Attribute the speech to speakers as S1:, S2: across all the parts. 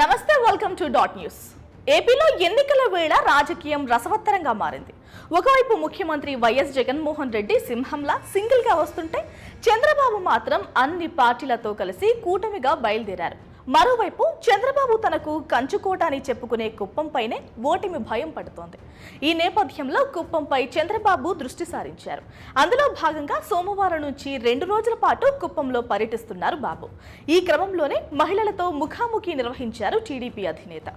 S1: నమస్తే welcome to dot news ఏపీలో ఎన్నికల వేళ రాజకీయం రసవత్తరంగా మారింది. ఒకవైపు ముఖ్యమంత్రి వైఎస్ జగన్మోహన్ రెడ్డి సింహంలా సింగిల్గా వస్తుంటే చంద్రబాబు మాత్రం అన్ని పార్టీలతో కలిసి కూటమిగా బయలుదేరారు. మరోవైపు చంద్రబాబు తనకు కంచుకోట అని చెప్పుకునే కుప్పంపైనే ఓటమి భయం పడుతోంది. ఈ నేపథ్యంలో కుప్పంపై చంద్రబాబు దృష్టి సారించారు. అందులో భాగంగా సోమవారం నుంచి రెండు రోజుల పాటు కుప్పంలో పర్యటిస్తున్నారు బాబు. ఈ క్రమంలోనే మహిళలతో ముఖాముఖి నిర్వహించారు టీడీపీ అధినేత.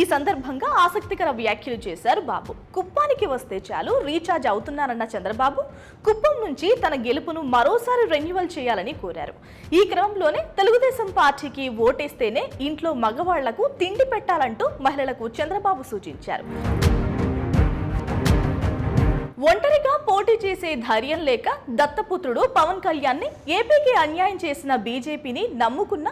S1: ఈ సందర్భంగా ఆసక్తికర వ్యాఖ్యలు చేశారు బాబు. కుప్పానికి వస్తే చాలు రీఛార్జ్ అవుతున్నారన్న చంద్రబాబు కుప్పం నుంచి తన గెలుపును మరోసారి రెన్యువల్ చేయాలని కోరారు. ఈ క్రమంలోనే తెలుగుదేశం పార్టీకి చేస్తేనే ఇంట్లో మగవాళ్ళకు తిండి పెట్టాలంటూ మహిళలకు చంద్రబాబు సూచించారు. ఒంటరిగా పోటీ చేసే ధైర్యం లేక దత్తపుత్రుడు పవన్ కళ్యాణ్ని ఏపీకి అన్యాయం చేసిన బీజేపీని నమ్ముకున్న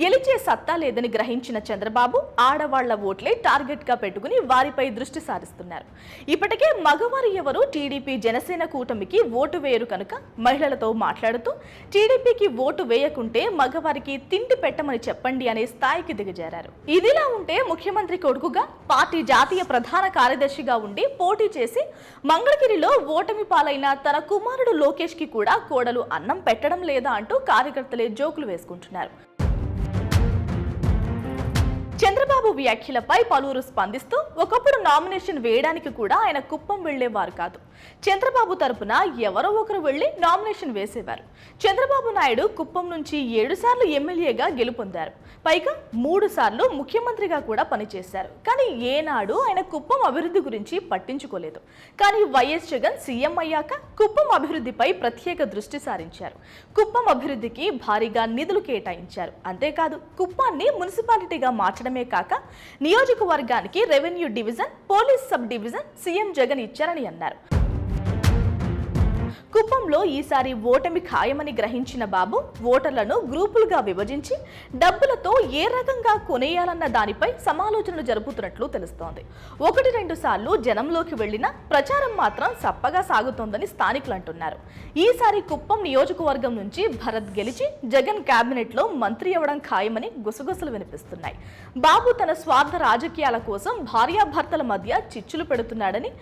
S1: గెలిచే సత్తా లేదని గ్రహించిన చంద్రబాబు ఆడవాళ్ళ ఓట్లే టార్గెట్గా పెట్టుకుని వారిపై దృష్టి సారిస్తున్నారు. ఇప్పటికే మగవారు ఎవరు టీడీపీ జనసేన కూటమికి ఓటు వేయరు కనుక మహిళలతో మాట్లాడుతూ టీడీపీకి ఓటు వేయకుంటే మగవారికి తిండి పెట్టమని చెప్పండి అనే స్థాయికి దిగజారారు. ఇదిలా ఉంటే ముఖ్యమంత్రి కొడుకుగా పార్టీ జాతీయ ప్రధాన కార్యదర్శిగా ఉండి పోటీ చేసి మంగళగిరి మంగళగిరిలో ఓటమి పాలైన తన కుమారుడు లోకేష్కి కూడా కోడలు అన్నం పెట్టడం లేదా అంటూ కార్యకర్తలే జోకులు వేసుకుంటున్నారు. చంద్రబాబు వ్యాఖ్యలపై పలువురు స్పందిస్తూ ఒకప్పుడు నామినేషన్ వేయడానికి కూడా ఆయన కుప్పం వెళ్ళేవారు కాదు. చంద్రబాబు తరపున ఎవరో ఒకరు వెళ్ళి నామినేషన్ వేసేవారు. చంద్రబాబు నాయుడు కుప్పం నుంచి ఏడు సార్లు ఎమ్మెల్యేగా గెలుపొందారు. పైగా మూడు సార్లు ముఖ్యమంత్రిగా కూడా పనిచేశారు. కానీ ఏనాడు ఆయన కుప్పం అభివృద్ధి గురించి పట్టించుకోలేదు. కానీ వైఎస్ జగన్ సీఎం అయ్యాక కుప్పం అభివృద్ధిపై ప్రత్యేక దృష్టి సారించారు. కుప్పం అభివృద్ధికి భారీగా నిధులు కేటాయించారు. అంతేకాదు కుప్పాన్ని మున్సిపాలిటీగా మార్చడమే కాక నియోజకవర్గానికి revenue division police sub division CM Jagan ఇచ్చారని అన్నారు. కుప్పంలో ఈసారి ఓటమి ఖాయమని గ్రహించిన బాబు ఓటర్లను గ్రూపులుగా విభజించి డబ్బులతో ఏ రకంగా కొనేయాలన్న దానిపై సమాలోచనలు జరుపుతున్నట్లు తెలుస్తోంది. ఒకటి రెండు సార్లు జనంలోకి వెళ్ళిన ప్రచారం మాత్రం సప్పగా సాగుతోందని స్థానికులు అంటున్నారు. ఈసారి కుప్పం నియోజకవర్గం నుంచి భరత్ గెలిచి జగన్ కేబినెట్లో మంత్రి అవ్వడం ఖాయమని గుసగుసలు వినిపిస్తున్నాయి. బాబు తన స్వార్థ రాజకీయాల కోసం భార్యాభర్తల మధ్య చిచ్చులు పెడుతున్నాడని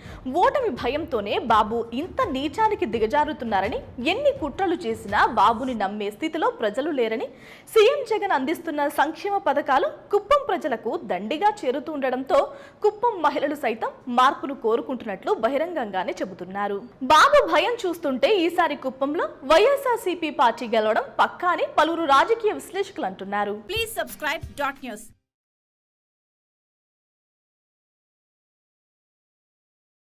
S1: ఓటమి భయంతోనే బాబు ఇంత నీచానికి దిగజారుతున్నారని ఎన్ని కుట్రలు చేసినా బాబుని నమ్మే స్థితిలో ప్రజలు లేరని సీఎం జగన్ అందిస్తున్న సంక్షేమ పథకాలు కుప్పం ప్రజలకు దండిగా చేరుతుండడంతో కుప్పం మహిళలు సైతం మార్పును కోరుకుంటున్నట్లు బహిరంగంగానే చెబుతున్నారు బాబు భయం చూస్తుంటే ఈసారి కుప్పంలో వైఎస్ఆర్సీపీ పార్టీ గెలవడం పక్కా అని పలువురు రాజకీయ విశ్లేషకులు అంటున్నారు
S2: ప్లీజ్ సబ్స్క్రైబ్ dot.